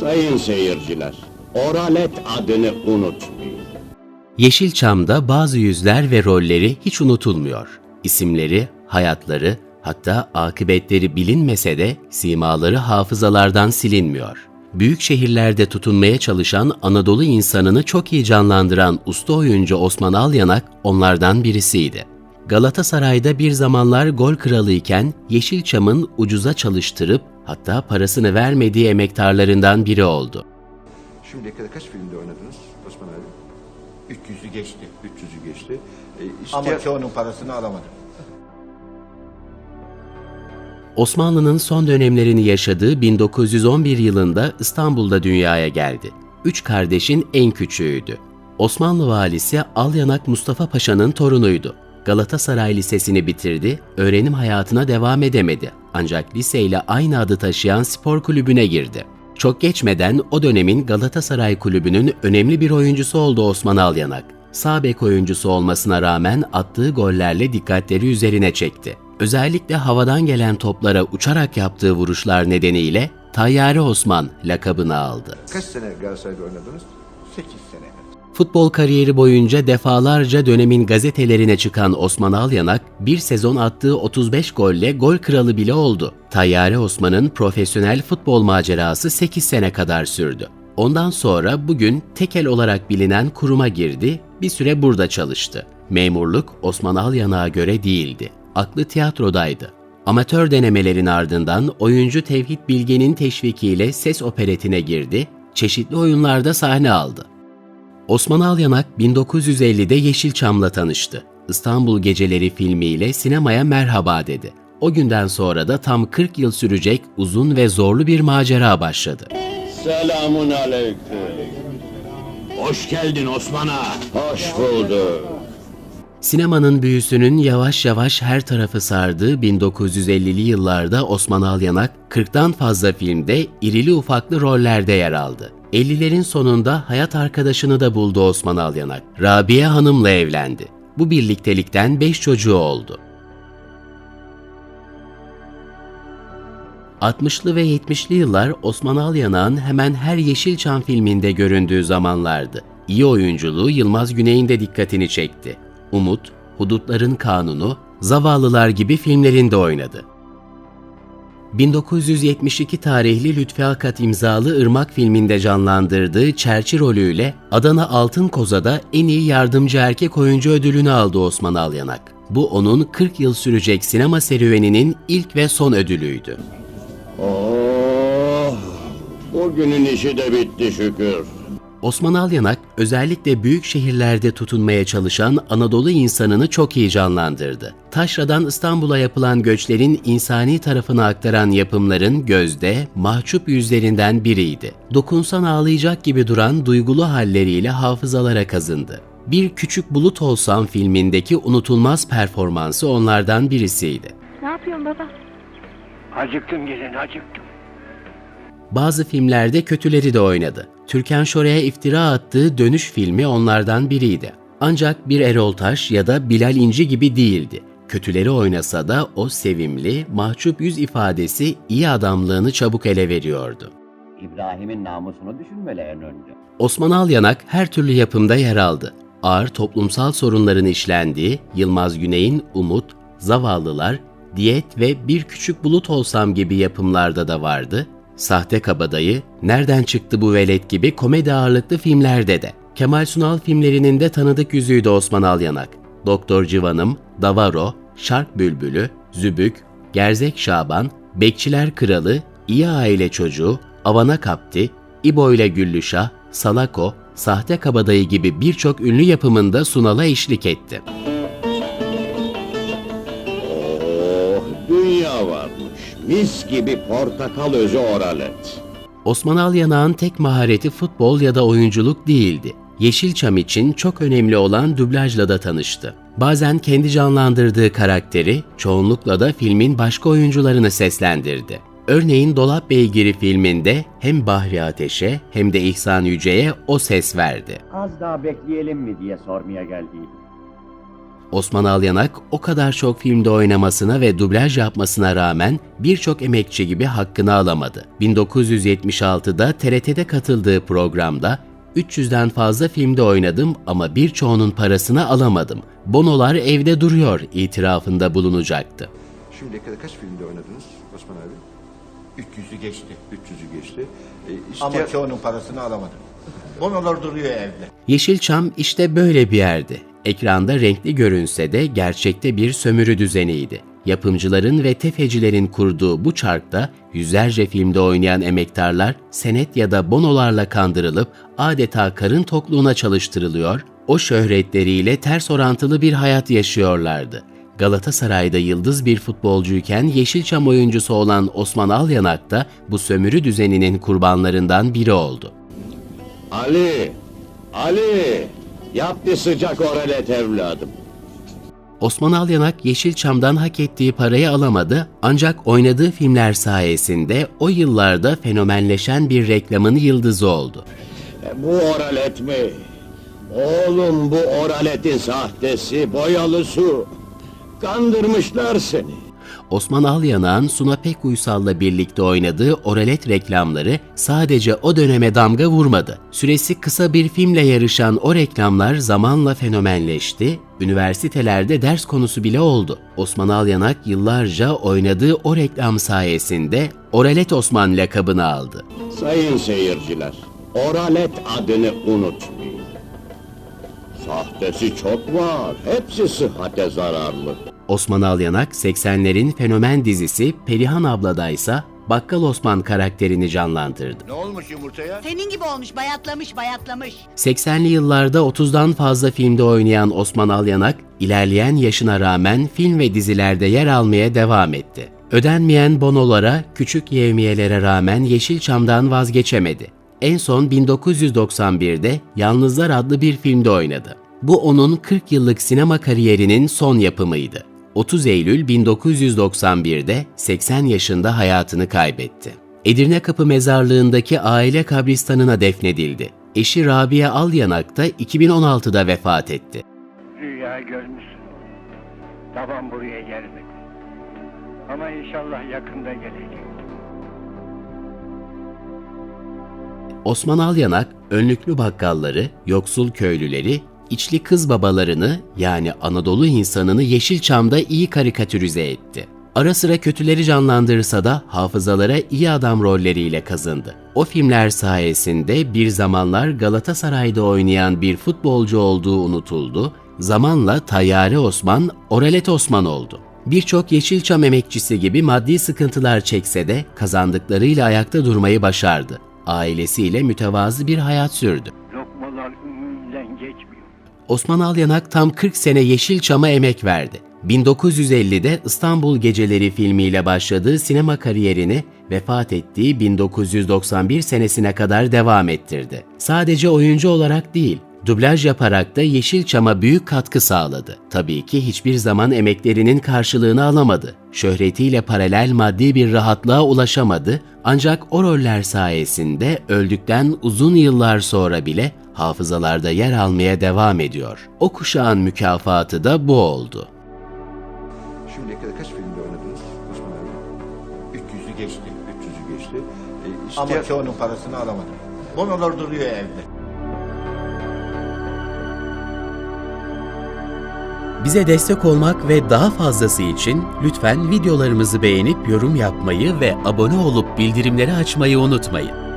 Sayın seyirciler, Oralet adını unutmayın. Yeşilçam'da bazı yüzler ve rolleri hiç unutulmuyor. İsimleri, hayatları, hatta akıbetleri bilinmese de simaları hafızalardan silinmiyor. Büyük şehirlerde tutunmaya çalışan Anadolu insanını çok iyi canlandıran usta oyuncu Osman Alyanak onlardan birisiydi. Galatasaray'da bir zamanlar gol kralı iken Yeşilçam'ın ucuza çalıştırıp hatta parasını vermediği emektarlarından biri oldu. Şimdiye kadar kaç filmde oynadınız Osman abi? 300'ü geçti. 300'ü geçti. E, Ama isteyen- çoğunun parasını alamadım. Osmanlı'nın son dönemlerini yaşadığı 1911 yılında İstanbul'da dünyaya geldi. Üç kardeşin en küçüğüydü. Osmanlı valisi Alyanak Mustafa Paşa'nın torunuydu. Galatasaray Lisesi'ni bitirdi, öğrenim hayatına devam edemedi. Ancak liseyle aynı adı taşıyan spor kulübüne girdi. Çok geçmeden o dönemin Galatasaray Kulübü'nün önemli bir oyuncusu oldu Osman Alyanak. Sağ bek oyuncusu olmasına rağmen attığı gollerle dikkatleri üzerine çekti. Özellikle havadan gelen toplara uçarak yaptığı vuruşlar nedeniyle Tayyare Osman lakabını aldı. Kaç sene Galatasaray'da oynadınız? 8 sene. Futbol kariyeri boyunca defalarca dönemin gazetelerine çıkan Osman Alyanak, bir sezon attığı 35 golle gol kralı bile oldu. Tayyare Osman'ın profesyonel futbol macerası 8 sene kadar sürdü. Ondan sonra bugün tekel olarak bilinen kuruma girdi, bir süre burada çalıştı. Memurluk Osman Alyanak'a göre değildi. Aklı tiyatrodaydı. Amatör denemelerin ardından oyuncu Tevhid Bilge'nin teşvikiyle ses operetine girdi, çeşitli oyunlarda sahne aldı. Osman Alyanak 1950'de Yeşilçam'la tanıştı. İstanbul Geceleri filmiyle sinemaya merhaba dedi. O günden sonra da tam 40 yıl sürecek uzun ve zorlu bir macera başladı. Selamun aleyküm. Hoş geldin Osman'a. Hoş bulduk. Sinemanın büyüsünün yavaş yavaş her tarafı sardığı 1950'li yıllarda Osman Alyanak 40'tan fazla filmde irili ufaklı rollerde yer aldı. 50'lerin sonunda hayat arkadaşını da buldu Osman Alyanak. Rabia Hanım'la evlendi. Bu birliktelikten 5 çocuğu oldu. 60'lı ve 70'li yıllar Osman Alyanak'ın hemen her Yeşilçam filminde göründüğü zamanlardı. İyi oyunculuğu Yılmaz Güney'in de dikkatini çekti. Umut, Hudutların Kanunu, Zavallılar gibi filmlerinde oynadı. 1972 tarihli Lütfi Akat imzalı Irmak filminde canlandırdığı Çerçi rolüyle Adana Altın Koza'da en iyi yardımcı erkek oyuncu ödülünü aldı Osman Alyanak. Bu onun 40 yıl sürecek sinema serüveninin ilk ve son ödülüydü. Oh, bugünün işi de bitti şükür. Osman Alyanak özellikle büyük şehirlerde tutunmaya çalışan Anadolu insanını çok iyi canlandırdı. Taşra'dan İstanbul'a yapılan göçlerin insani tarafını aktaran yapımların gözde, mahcup yüzlerinden biriydi. Dokunsan ağlayacak gibi duran duygulu halleriyle hafızalara kazındı. Bir Küçük Bulut Olsam filmindeki unutulmaz performansı onlardan birisiydi. Ne yapıyorsun baba? Acıktım gelin acıktım. Bazı filmlerde kötüleri de oynadı. Türkan Şoray'a iftira attığı Dönüş filmi onlardan biriydi. Ancak bir Erol Taş ya da Bilal İnci gibi değildi. Kötüleri oynasa da o sevimli, mahcup yüz ifadesi iyi adamlığını çabuk ele veriyordu. İbrahim'in namusunu düşünmeli en önce. Osman Alyanak her türlü yapımda yer aldı. Ağır toplumsal sorunların işlendiği Yılmaz Güney'in Umut, Zavallılar, Diyet ve Bir Küçük Bulut Olsam gibi yapımlarda da vardı. Sahte Kabadayı, Nereden Çıktı Bu Velet gibi komedi ağırlıklı filmlerde de. Kemal Sunal filmlerinin de tanıdık yüzüydü Osman Alyanak. Doktor Civanım, Davaro, Şark Bülbülü, Zübük, Gerzek Şaban, Bekçiler Kralı, İyi Aile Çocuğu, Avana Kapti, İbo ile Güllüşah, Salako, Sahte Kabadayı gibi birçok ünlü yapımında Sunal'a eşlik etti. Mis gibi portakal özü oralet. Osman Alyanak'ın tek mahareti futbol ya da oyunculuk değildi. Yeşilçam için çok önemli olan dublajla da tanıştı. Bazen kendi canlandırdığı karakteri, çoğunlukla da filmin başka oyuncularını seslendirdi. Örneğin Dolap Beygiri filminde hem Bahri Ateş'e hem de İhsan Yüce'ye o ses verdi. Az daha bekleyelim mi diye sormaya geldiydim. Osman Alyanak o kadar çok filmde oynamasına ve dublaj yapmasına rağmen birçok emekçi gibi hakkını alamadı. 1976'da TRT'de katıldığı programda 300'den fazla filmde oynadım ama birçoğunun parasını alamadım. Bonolar evde duruyor itirafında bulunacaktı. Şimdiye kadar kaç filmde oynadınız Osman abi? 300'ü geçti. 300'ü geçti. E, Ama isteyen- çoğunun parasını alamadım. Bonolar duruyor evde. Yeşilçam işte böyle bir yerdi. Ekranda renkli görünse de gerçekte bir sömürü düzeniydi. Yapımcıların ve tefecilerin kurduğu bu çarkta yüzlerce filmde oynayan emektarlar senet ya da bonolarla kandırılıp adeta karın tokluğuna çalıştırılıyor, o şöhretleriyle ters orantılı bir hayat yaşıyorlardı. Galatasaray'da yıldız bir futbolcuyken Yeşilçam oyuncusu olan Osman Alyanak da bu sömürü düzeninin kurbanlarından biri oldu. Ali! Ali! Yap bir sıcak oralet evladım. Osman Alyanak Yeşilçam'dan hak ettiği parayı alamadı ancak oynadığı filmler sayesinde o yıllarda fenomenleşen bir reklamın yıldızı oldu. E, bu oralet mi? Oğlum bu oraletin sahtesi, boyalı su. Kandırmışlar seni. Osman Alyanak'ın Suna Pekuysal'la birlikte oynadığı Oralet reklamları sadece o döneme damga vurmadı. Süresi kısa bir filmle yarışan o reklamlar zamanla fenomenleşti, üniversitelerde ders konusu bile oldu. Osman Alyanak yıllarca oynadığı o reklam sayesinde Oralet Osman lakabını aldı. Sayın seyirciler, oralet adını unutmayın. Sahtesi çok var, hepsi sıhhate zararlı. Osman Alyanak 80'lerin fenomen dizisi Perihan Abla'da ise Bakkal Osman karakterini canlandırdı. Ne olmuş yumurtaya? Senin gibi olmuş, bayatlamış, bayatlamış. 80'li yıllarda 30'dan fazla filmde oynayan Osman Alyanak, ilerleyen yaşına rağmen film ve dizilerde yer almaya devam etti. Ödenmeyen bonolara, küçük yevmiyelere rağmen Yeşilçam'dan vazgeçemedi. En son 1991'de Yalnızlar adlı bir filmde oynadı. Bu onun 40 yıllık sinema kariyerinin son yapımıydı. 30 Eylül 1991'de 80 yaşında hayatını kaybetti. Edirne Kapı Mezarlığı'ndaki aile kabristanına defnedildi. Eşi Rabia Alyanak da 2016'da vefat etti. Rüya görmüşsün. Babam buraya gelmedi. Ama inşallah yakında gelecek. Osman Alyanak, önlüklü bakkalları, yoksul köylüleri, içli kız babalarını yani Anadolu insanını Yeşilçam'da iyi karikatürize etti. Ara sıra kötüleri canlandırsa da hafızalara iyi adam rolleriyle kazındı. O filmler sayesinde bir zamanlar Galatasaray'da oynayan bir futbolcu olduğu unutuldu, zamanla Tayyare Osman, Oralet Osman oldu. Birçok Yeşilçam emekçisi gibi maddi sıkıntılar çekse de kazandıklarıyla ayakta durmayı başardı. Ailesiyle mütevazı bir hayat sürdü. Osman Alyanak tam 40 sene Yeşilçam'a emek verdi. 1950'de İstanbul Geceleri filmiyle başladığı sinema kariyerini vefat ettiği 1991 senesine kadar devam ettirdi. Sadece oyuncu olarak değil, dublaj yaparak da Yeşilçam'a büyük katkı sağladı. Tabii ki hiçbir zaman emeklerinin karşılığını alamadı. Şöhretiyle paralel maddi bir rahatlığa ulaşamadı ancak o roller sayesinde öldükten uzun yıllar sonra bile hafızalarda yer almaya devam ediyor. O kuşağın mükafatı da bu oldu. Şimdiye kadar kaç filmde oynadınız Osman abi? 300'ü geçti. 300'ü geçti. E, Ama isteyen- çoğunun parasını alamadım. Bonolar duruyor evde. Bize destek olmak ve daha fazlası için lütfen videolarımızı beğenip yorum yapmayı ve abone olup bildirimleri açmayı unutmayın.